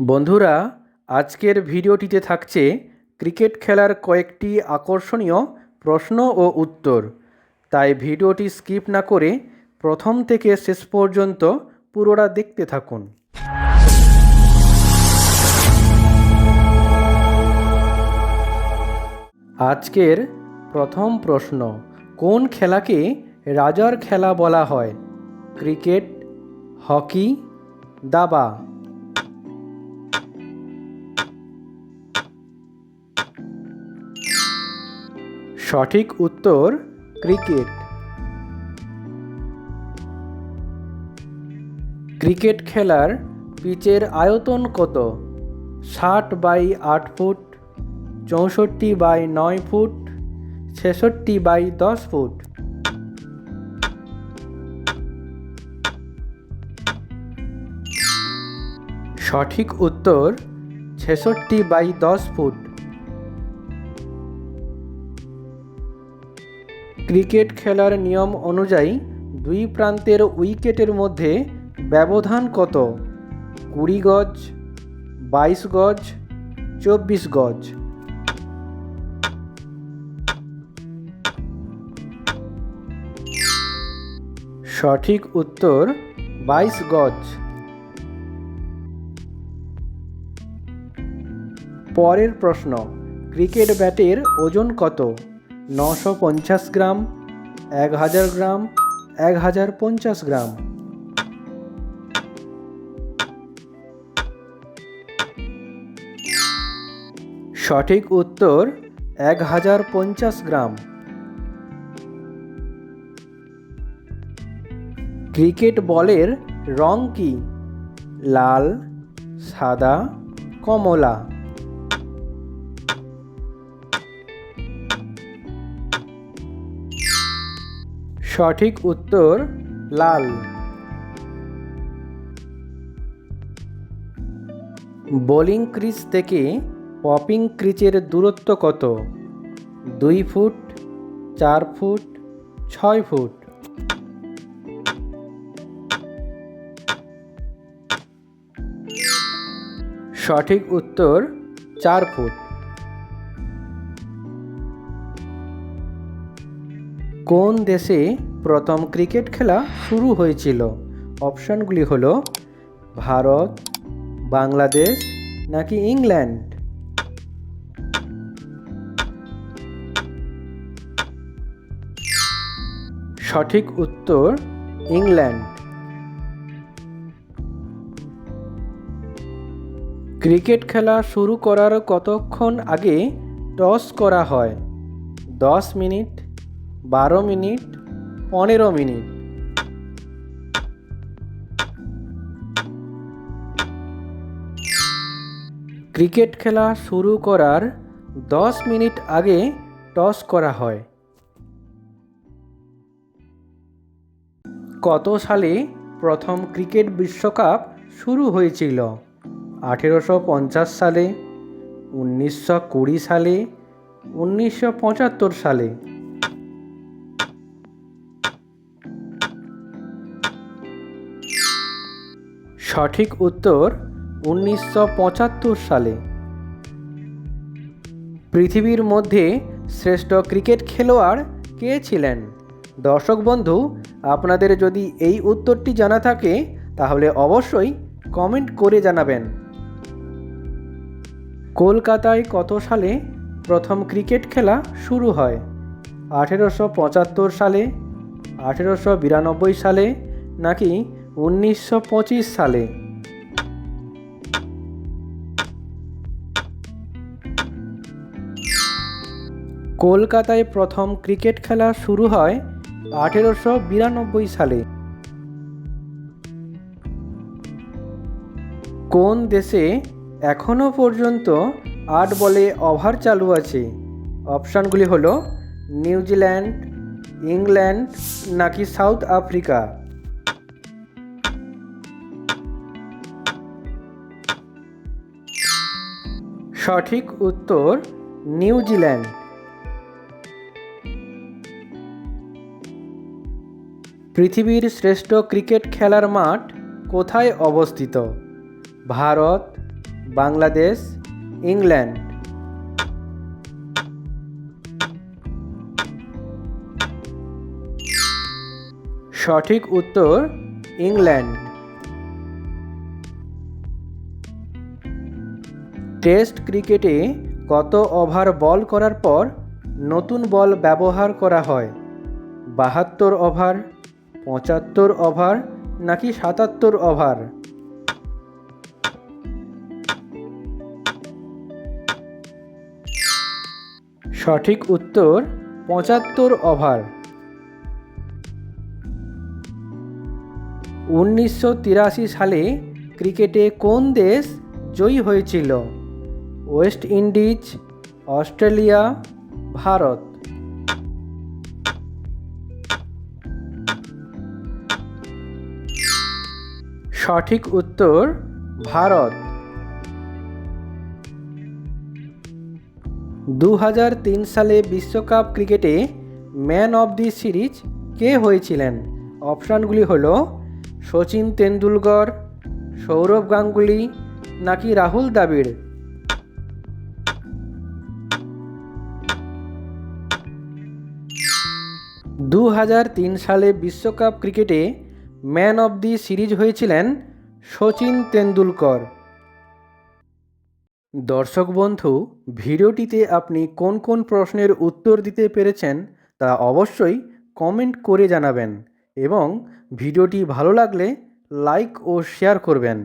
বন্ধুরা, আজকের ভিডিওটিতে থাকছে ক্রিকেট খেলার কয়েকটি আকর্ষণীয় প্রশ্ন ও উত্তর। তাই ভিডিওটি স্কিপ না করে প্রথম থেকে শেষ পর্যন্ত পুরোটা দেখতে থাকুন। আজকের প্রথম প্রশ্ন, কোন খেলাকে রাজার খেলা বলা হয়? ক্রিকেট, হকি, দাবা? সঠিক উত্তর ক্রিকেট। ক্রিকেট খেলার পিচের আয়তন কত? ষাট বাই আট ফুট, চৌষট্টি বাই নয় ফুট, ছেষট্টি বাই দশ ফুট। সঠিক উত্তর ছেষট্টি বাই দশ ফুট। ক্রিকেট খেলার নিয়ম অনুযায়ী দুই প্রান্তের উইকেটের মধ্যে ব্যবধান কত? কুড়ি গজ, বাইশ গজ, চব্বিশ গজ। সঠিক উত্তর, বাইশ গজ। পরের প্রশ্ন, ক্রিকেট ব্যাটের ওজন কত? নশো পঞ্চাশ গ্রাম, এক হাজার গ্রাম, এক হাজার পঞ্চাশ গ্রাম। সঠিক উত্তর, এক হাজার পঞ্চাশ গ্রাম। ক্রিকেট বলের রং কি? লাল, সাদা, কমলা। সঠিক উত্তর লাল। বোলিং ক্রিজ থেকে পপিং ক্রিজের দূরত্ব কত? দুই ফুট, চার ফুট, ছয় ফুট? সঠিক উত্তর চার ফুট। কোন দেশে প্রথম ক্রিকেট খেলা শুরু হয়েছিল? অপশানগুলি হল, ভারত, বাংলাদেশ নাকি ইংল্যান্ড? সঠিক উত্তর, ইংল্যান্ড। ক্রিকেট খেলা শুরু করার কতক্ষণ আগে টস করা হয়? দশ মিনিট বারো মিনিট, পনেরো মিনিট। ক্রিকেট খেলা শুরু করার দশ মিনিট আগে টস করা হয়। কত সালে প্রথম ক্রিকেট বিশ্বকাপ শুরু হয়েছিল? আঠেরোশো পঞ্চাশ সালে, উনিশশো কুড়ি সালে, উনিশশো পঁচাত্তর সালে। সঠিক উত্তর উনিশশো পঁচাত্তর সালে। পৃথিবীর মধ্যে শ্রেষ্ঠ ক্রিকেট খেলোয়াড় কে ছিলেন? দর্শক বন্ধু, আপনাদের যদি এই উত্তরটি জানা থাকে, তাহলে অবশ্যই কমেন্ট করে জানাবেন। কলকাতায় কত সালে প্রথম ক্রিকেট খেলা শুরু হয়? আঠেরোশো পঁচাত্তর সালে, আঠেরোশো বিরানব্বই সালে, নাকি উনিশশো পঁচিশ সালে। কলকাতায় প্রথম ক্রিকেট খেলা শুরু হয় আঠেরোশো বিরানব্বই সালে। কোন দেশে এখনও পর্যন্ত আট বলে ওভার চালু আছে? অপশানগুলি হলো নিউজিল্যান্ড, ইংল্যান্ড নাকি সাউথ আফ্রিকা? সঠিক উত্তর নিউজিল্যান্ড। পৃথিবীর শ্রেষ্ঠ ক্রিকেট খেলার মাঠ কোথায় অবস্থিত? ভারত, বাংলাদেশ, ইংল্যান্ড। সঠিক উত্তর ইংল্যান্ড। টেস্ট ক্রিকেটে কত ওভার বল করার পর নতুন বল ব্যবহার করা হয়? বাহাত্তর ওভার, পঁচাত্তর ওভার নাকি সাতাত্তর ওভার? সঠিক উত্তর, পঁচাত্তর ওভার। উনিশশো তিরাশি সালে ক্রিকেটে কোন দেশ জয়ী হয়েছিল? West Indies, Australia, Bharat. সঠিক উত্তর, ভারত। দু হাজার তিন সালে বিশ্বকাপ ক্রিকেটে ম্যান অব দি সিরিজ কে হয়েছিলেন? অপশানগুলি হল সচিন তেন্ডুলকর, সৌরভ গাঙ্গুলি নাকি রাহুল দ্রাবিড়? দু হাজার তিন সালে বিশ্বকাপ ক্রিকেটে ম্যান অব দি সিরিজ হয়েছিলেন সচিন তেন্ডুলকর। দর্শক বন্ধু, ভিডিওটিতে আপনি কোন কোন প্রশ্নের উত্তর দিতে পেরেছেন তা অবশ্যই কমেন্ট করে জানাবেন এবং ভিডিওটি ভালো লাগলে লাইক ও শেয়ার করবেন।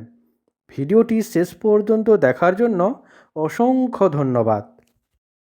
ভিডিওটি শেষ পর্যন্ত দেখার জন্য অসংখ্য ধন্যবাদ।